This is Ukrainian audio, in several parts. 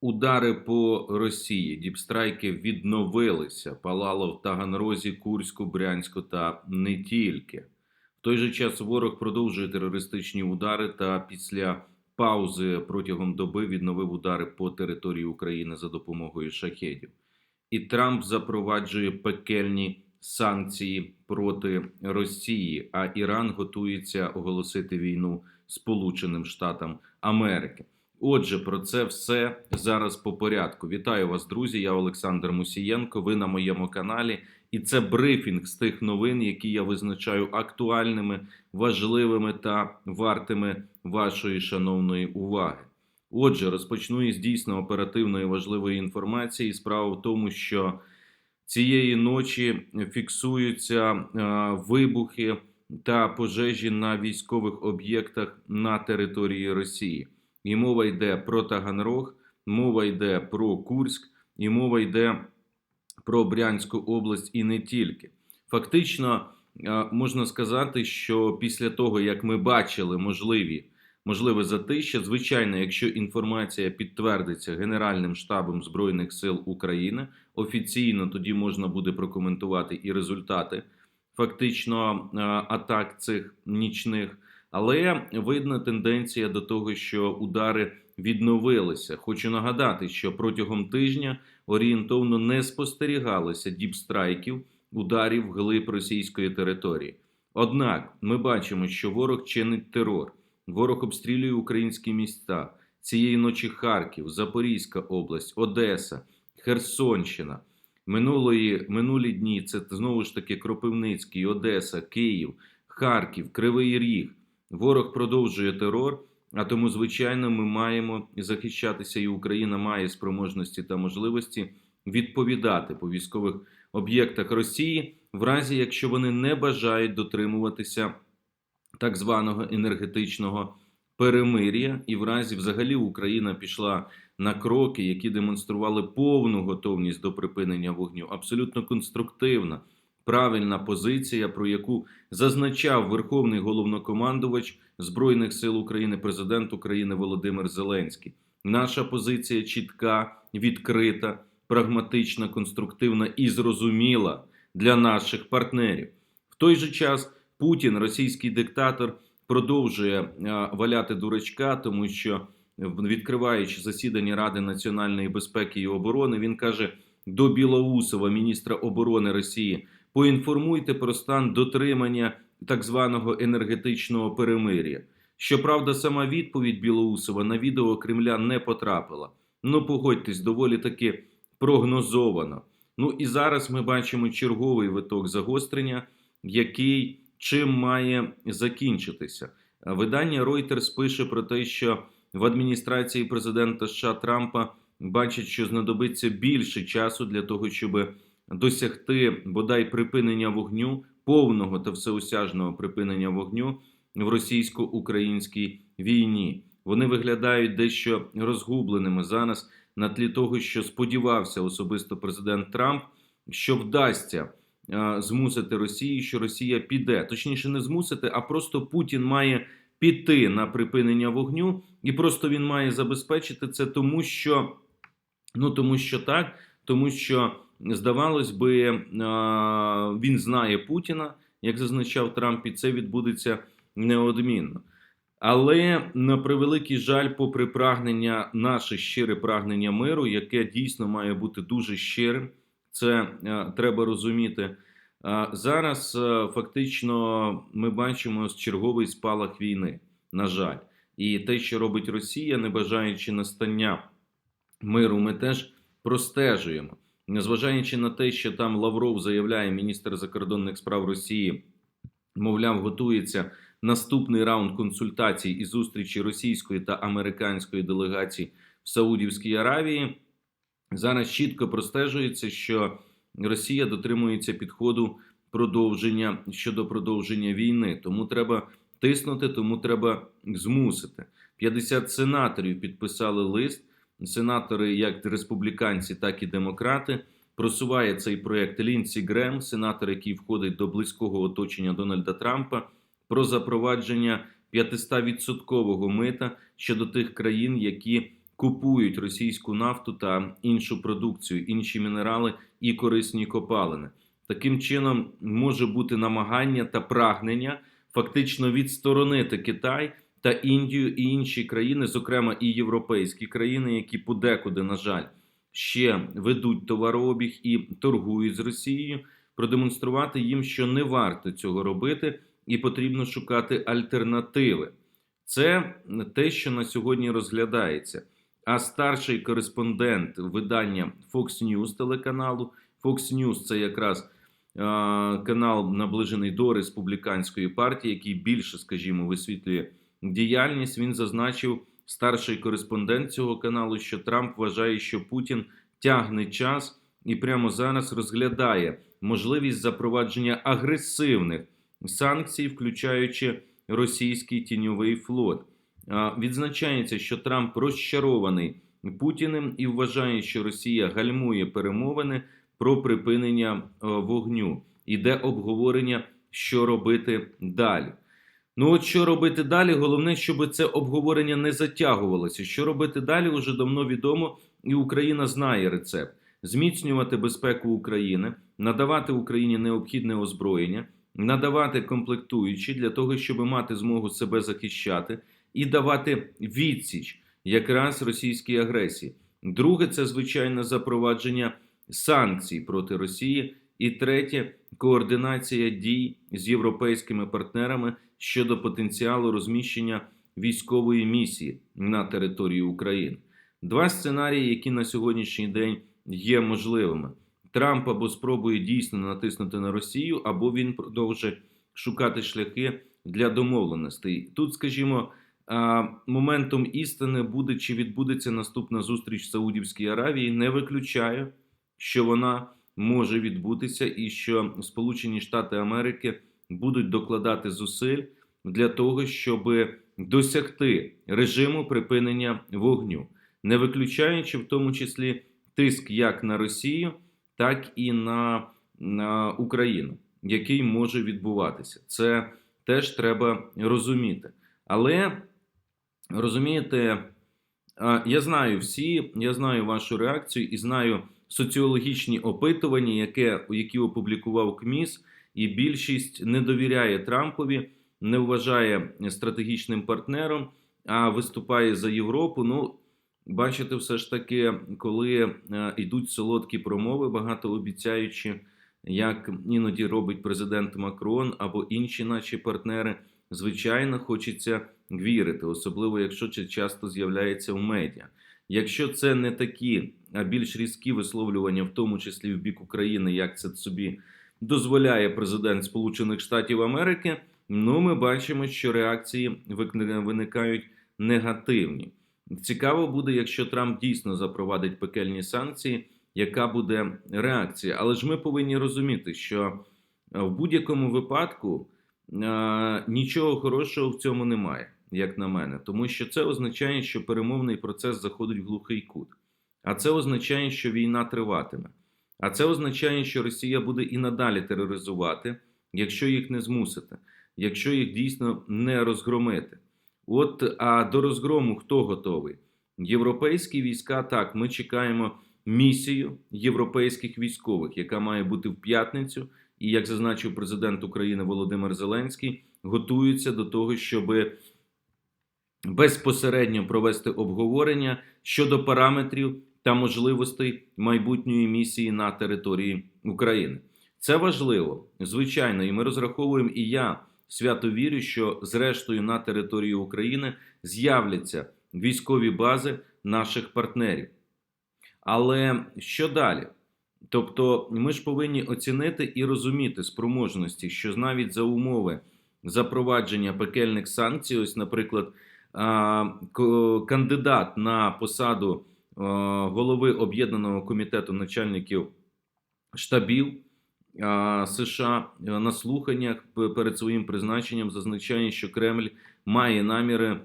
Удари по Росії, діпстрайки відновилися. Палало в Таганрозі, Курську, Брянську та не тільки. В той же час ворог продовжує терористичні удари та після паузи протягом доби відновив удари по території України за допомогою шахедів. І Трамп запроваджує пекельні санкції проти Росії, а Іран готується оголосити війну Сполученим Штатам Америки. Отже, про це все зараз по порядку. Вітаю вас, друзі. Я Олександр Мусієнко. Ви на моєму каналі, і це брифінг з тих новин, які я визначаю актуальними, важливими та вартими вашої шановної уваги. Отже, розпочну із дійсно оперативної важливої інформації. Справа в тому, що цієї ночі фіксуються е, вибухи та пожежі на військових об'єктах на території Росії. І мова йде про Таганрог, мова йде про Курськ, і мова йде про Брянську область і не тільки. Фактично, е, можна сказати, що після того, як ми бачили можливі можливе затища, звичайно, якщо інформація підтвердиться Генеральним штабом Збройних сил України, офіційно тоді можна буде прокоментувати і результати фактично е, атак цих нічних. Але видна тенденція до того, що удари відновилися. Хочу нагадати, що протягом тижня орієнтовно не спостерігалося діпстрайків ударів вглиб російської території. Однак ми бачимо, що ворог чинить терор, ворог обстрілює українські міста цієї ночі Харків, Запорізька область, Одеса, Херсонщина. Минулої минулі дні це знову ж таки Кропивницький, Одеса, Київ, Харків, Кривий Ріг. Ворог продовжує терор, а тому, звичайно, ми маємо захищатися, і Україна має спроможності та можливості відповідати по військових об'єктах Росії, в разі якщо вони не бажають дотримуватися так званого енергетичного перемир'я, і в разі взагалі Україна пішла на кроки, які демонстрували повну готовність до припинення вогню, абсолютно конструктивна правильна позиція, про яку зазначав Верховний головнокомандувач Збройних сил України, президент України Володимир Зеленський. Наша позиція чітка, відкрита, прагматична, конструктивна і зрозуміла для наших партнерів. В той же час Путін, російський диктатор, продовжує валяти дурачка, тому що відкриваючи засідання Ради національної безпеки і оборони, він каже до Білоусова, міністра оборони Росії поінформуйте про стан дотримання так званого енергетичного перемир'я. Щоправда, сама відповідь Білоусова на відео Кремля не потрапила. Ну, погодьтесь, доволі таки прогнозовано. Ну і зараз ми бачимо черговий виток загострення, який чим має закінчитися. Видання Reuters пише про те, що в адміністрації президента США Трампа бачать, що знадобиться більше часу для того, щоб досягти бодай припинення вогню, повного та всеосяжного припинення вогню в російсько-українській війні. Вони виглядають дещо розгубленими зараз на тлі того, що сподівався особисто президент Трамп, що вдасться а, змусити Росію, що Росія піде, точніше, не змусити, а просто Путін має піти на припинення вогню, і просто він має забезпечити це, тому що ну тому що так, тому що здавалось би, він знає Путіна, як зазначав Трамп, і це відбудеться неодмінно. Але на превеликий жаль, попри прагнення, наше щире прагнення миру, яке дійсно має бути дуже щирим, це треба розуміти. Зараз фактично ми бачимо черговий спалах війни. На жаль, і те, що робить Росія, не бажаючи настання миру, ми теж простежуємо незважаючи на те, що там Лавров заявляє міністр закордонних справ Росії, мовляв, готується наступний раунд консультацій і зустрічі російської та американської делегації в Саудівській Аравії. Зараз чітко простежується, що Росія дотримується підходу продовження щодо продовження війни. Тому треба тиснути, тому треба змусити. 50 сенаторів підписали лист сенатори, як республіканці, так і демократи. Просуває цей проект Лінсі Грем, сенатор, який входить до близького оточення Дональда Трампа, про запровадження 500-відсоткового мита щодо тих країн, які купують російську нафту та іншу продукцію, інші мінерали і корисні копалини. Таким чином може бути намагання та прагнення фактично відсторонити Китай та Індію і інші країни, зокрема і європейські країни, які подекуди, на жаль, ще ведуть товарообіг і торгують з Росією, продемонструвати їм, що не варто цього робити, і потрібно шукати альтернативи. Це те, що на сьогодні розглядається. А старший кореспондент видання Fox News телеканалу Fox News – це якраз канал наближений до республіканської партії, який більше, скажімо, висвітлює діяльність. Він зазначив старший кореспондент цього каналу, що Трамп вважає, що Путін тягне час і прямо зараз розглядає можливість запровадження агресивних санкцій, включаючи російський тіньовий флот. Відзначається, що Трамп розчарований Путіним і вважає, що Росія гальмує перемовини про припинення е, вогню. Іде обговорення, що робити далі. Ну, от що робити далі? Головне, щоб це обговорення не затягувалося. Що робити далі, вже давно відомо, і Україна знає рецепт: зміцнювати безпеку України, надавати Україні необхідне озброєння, надавати комплектуючі для того, щоб мати змогу себе захищати і давати відсіч якраз російській агресії. Друге, це звичайно запровадження санкцій проти Росії. І третє координація дій з європейськими партнерами щодо потенціалу розміщення військової місії на території України. Два сценарії, які на сьогоднішній день є можливими. Трамп або спробує дійсно натиснути на Росію, або він продовжує шукати шляхи для домовленостей. Тут, скажімо, моментом істини буде чи відбудеться наступна зустріч в Саудівській Аравії. Не виключаю, що вона може відбутися, і що Сполучені Штати Америки будуть докладати зусиль для того, щоб досягти режиму припинення вогню, не виключаючи в тому числі тиск як на Росію, так і на, на Україну, який може відбуватися. Це теж треба розуміти. Але розумієте, я знаю всі, я знаю вашу реакцію і знаю соціологічні опитування, яке, які опублікував КМІС, і більшість не довіряє Трампові, не вважає стратегічним партнером, а виступає за Європу. Ну, бачите, все ж таки, коли е, йдуть солодкі промови, багато обіцяючи, як іноді робить президент Макрон або інші наші партнери, звичайно, хочеться вірити, особливо якщо це часто з'являється в медіа. Якщо це не такі, а більш різкі висловлювання, в тому числі в бік України, як це собі дозволяє президент Сполучених Штатів Америки, ну ми бачимо, що реакції виникають негативні. Цікаво буде, якщо Трамп дійсно запровадить пекельні санкції, яка буде реакція. Але ж ми повинні розуміти, що в будь-якому випадку нічого хорошого в цьому немає, як на мене, тому що це означає, що перемовний процес заходить в глухий кут. А це означає, що війна триватиме. А це означає, що Росія буде і надалі тероризувати, якщо їх не змусити, якщо їх дійсно не розгромити. От а до розгрому хто готовий? Європейські війська так, ми чекаємо місію європейських військових, яка має бути в п'ятницю. І як зазначив президент України Володимир Зеленський, готуються до того, щоб безпосередньо провести обговорення щодо параметрів та можливостей майбутньої місії на території України. Це важливо, звичайно, і ми розраховуємо, і я свято вірю, що зрештою на території України з'являться військові бази наших партнерів. Але що далі? Тобто, ми ж повинні оцінити і розуміти спроможності, що навіть за умови запровадження пекельних санкцій, ось, наприклад, кандидат на посаду голови об'єднаного комітету начальників штабів США на слуханнях перед своїм призначенням зазначає, що Кремль має наміри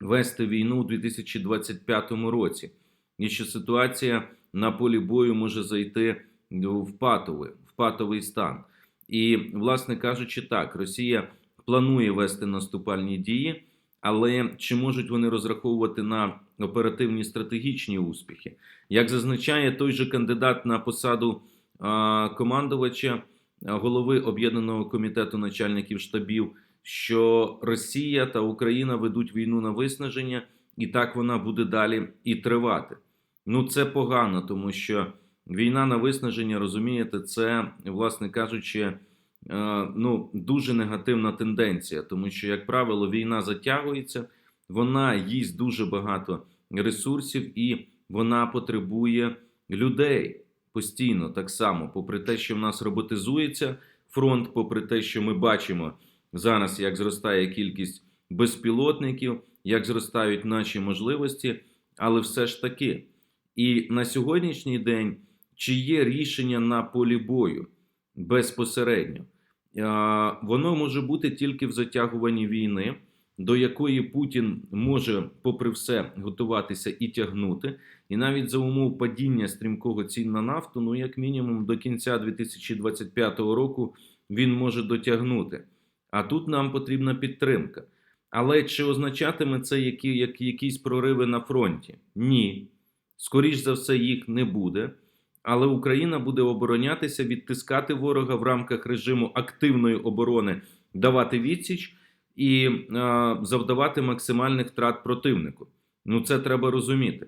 вести війну у 2025 році, і що ситуація на полі бою може зайти в патовий, в патовий стан. І, власне кажучи, так, Росія планує вести наступальні дії, Але чи можуть вони розраховувати на оперативні стратегічні успіхи? Як зазначає той же кандидат на посаду командувача голови об'єднаного комітету начальників штабів, що Росія та Україна ведуть війну на виснаження, і так вона буде далі і тривати. Ну це погано, тому що війна на виснаження, розумієте, це, власне кажучи, ну, дуже негативна тенденція, тому що, як правило, війна затягується, вона їсть дуже багато ресурсів і вона потребує людей постійно так само, попри те, що в нас роботизується фронт, попри те, що ми бачимо зараз, як зростає кількість безпілотників, як зростають наші можливості, але все ж таки. І на сьогоднішній день чи є рішення на полі бою безпосередньо? А, Воно може бути тільки в затягуванні війни, до якої Путін може, попри все, готуватися і тягнути. І навіть за умов падіння стрімкого цін на нафту, ну як мінімум до кінця 2025 року він може дотягнути. А тут нам потрібна підтримка. Але чи означатиме це які, як, якісь прориви на фронті? Ні. Скоріш за все, їх не буде. Але Україна буде оборонятися, відтискати ворога в рамках режиму активної оборони, давати відсіч і е, завдавати максимальних втрат противнику. Ну це треба розуміти.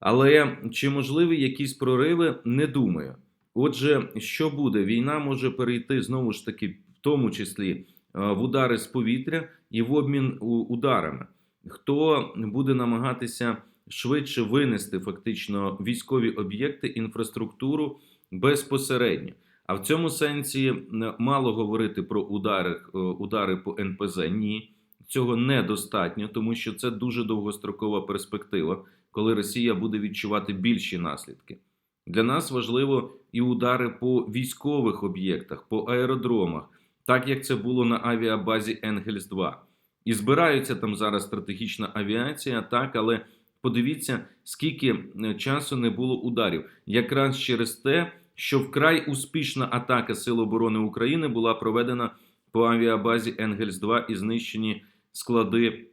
Але чи можливі якісь прориви, не думаю. Отже, що буде? Війна може перейти знову ж таки, в тому числі е, в удари з повітря і в обмін ударами. Хто буде намагатися швидше винести фактично військові об'єкти, інфраструктуру безпосередньо? А в цьому сенсі мало говорити про удари, е, удари по НПЗ. Ні, цього недостатньо, тому що це дуже довгострокова перспектива, коли Росія буде відчувати більші наслідки. Для нас важливо і удари по військових об'єктах, по аеродромах, так як це було на авіабазі Енгельс 2 І збираються там зараз стратегічна авіація, так, але подивіться, скільки часу не було ударів, якраз через те, що вкрай успішна атака Сил оборони України була проведена по авіабазі Енгельс 2 і знищені склади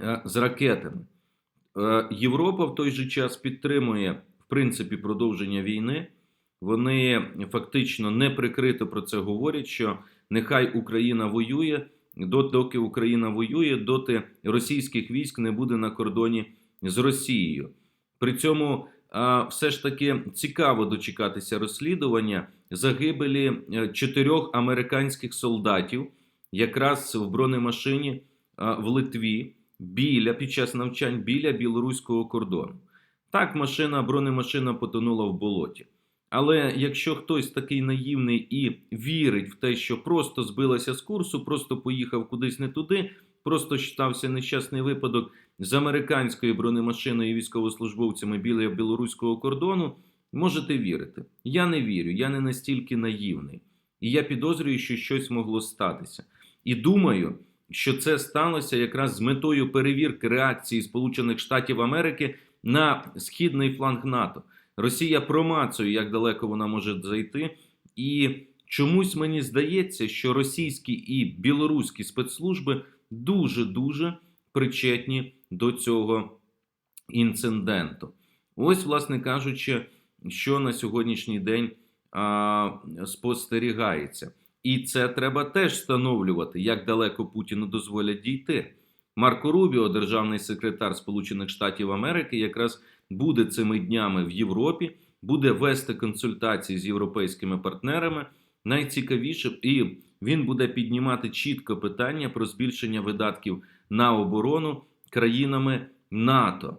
е, з ракетами. Е, Європа в той же час підтримує в принципі продовження війни. Вони фактично не прикрито про це говорять, що нехай Україна воює, доки Україна воює, доти російських військ не буде на кордоні з Росією. При цьому все ж таки цікаво дочекатися розслідування загибелі е, чотирьох американських солдатів, якраз в бронемашині в Литві біля під час навчань біля білоруського кордону. Так, машина, бронемашина потонула в болоті. Але якщо хтось такий наївний і вірить в те, що просто збилася з курсу, просто поїхав кудись не туди, просто стався нещасний випадок з американською бронемашиною і військовослужбовцями біля білоруського кордону, можете вірити. Я не вірю, я не настільки наївний. І я підозрюю, що щось могло статися. І думаю, що це сталося якраз з метою перевірки реакції Сполучених Штатів Америки на східний фланг НАТО. Росія промацує, як далеко вона може зайти, і чомусь мені здається, що російські і білоруські спецслужби дуже дуже причетні до цього інциденту. Ось, власне кажучи, що на сьогоднішній день а, спостерігається. І це треба теж встановлювати, як далеко Путіну дозволять дійти. Марко Рубіо, державний секретар Сполучених Штатів Америки, якраз буде цими днями в Європі, буде вести консультації з європейськими партнерами. Найцікавіше, і він буде піднімати чітко питання про збільшення видатків на оборону країнами НАТО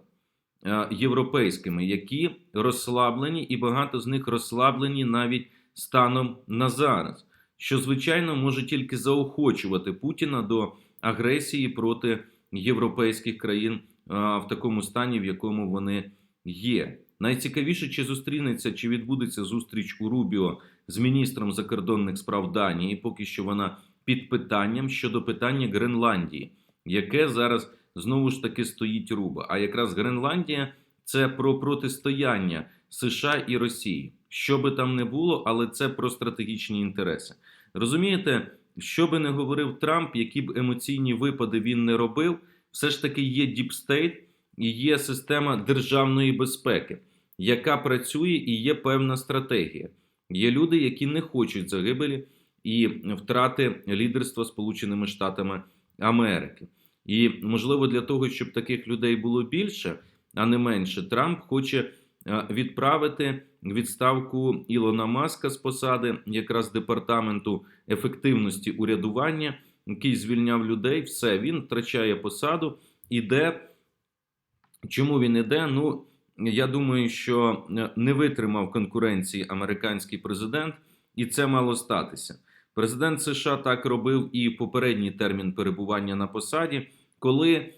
е, європейськими, які розслаблені, і багато з них розслаблені навіть станом на зараз, що звичайно може тільки заохочувати Путіна до агресії проти європейських країн в такому стані, в якому вони є. Найцікавіше, чи зустрінеться, чи відбудеться зустріч у Рубіо з міністром закордонних справ Данії, поки що вона під питанням щодо питання Гренландії, яке зараз знову ж таки стоїть руба. А якраз Гренландія це про протистояння США і Росії. Що би там не було, але це про стратегічні інтереси. Розумієте, що би не говорив Трамп, які б емоційні випади він не робив, все ж таки є діпстейт і є система державної безпеки, яка працює і є певна стратегія. Є люди, які не хочуть загибелі і втрати лідерства Сполученими Штатами Америки. І можливо для того, щоб таких людей було більше, а не менше, Трамп хоче е, відправити відставку Ілона Маска з посади якраз департаменту ефективності урядування, який звільняв людей. Все він втрачає посаду. Іде. Чому він іде? Ну я думаю, що е, не витримав конкуренції американський президент, і це мало статися. Президент США так робив і попередній термін перебування на посаді, коли е,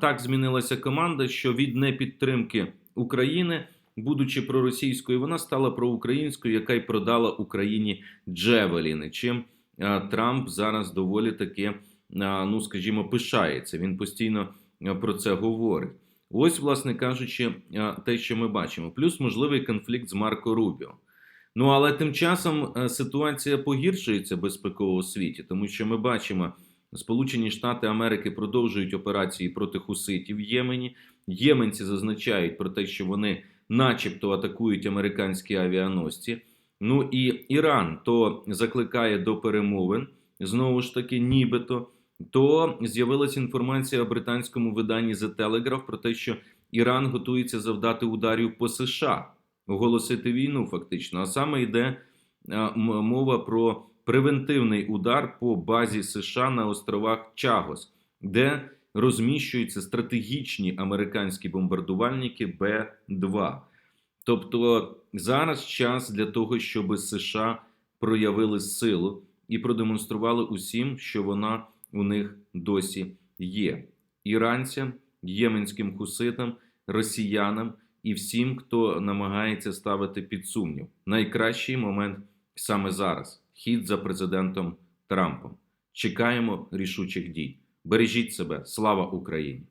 так змінилася команда, що від непідтримки України, будучи проросійською, вона стала проукраїнською, яка й продала Україні Джевеліни. Чим е, Трамп зараз доволі таки, е, ну скажімо, пишається. Він постійно про це говорить. Ось, власне кажучи, те, що ми бачимо, плюс можливий конфлікт з Марко Рубіо. Ну але тим часом е, ситуація погіршується безпеково у світі, тому що ми бачимо, Сполучені Штати Америки продовжують операції проти хуситів в Ємені. Єменці зазначають про те, що вони, начебто, атакують американські авіаносці. Ну і Іран то закликає до перемовин знову ж таки, нібито. То з'явилася інформація у британському виданні The Telegraph про те, що Іран готується завдати ударів по США оголосити війну, фактично. А саме йде мова про превентивний удар по базі США на островах Чагос, де розміщуються стратегічні американські бомбардувальники Б-2. Тобто зараз час для того, щоб США проявили силу і продемонстрували усім, що вона у них досі є. Іранцям, єменським хуситам, росіянам і всім, хто намагається ставити під сумнів. Найкращий момент саме зараз. Хід за президентом Трампом. Чекаємо рішучих дій. Бережіть себе. Слава Україні!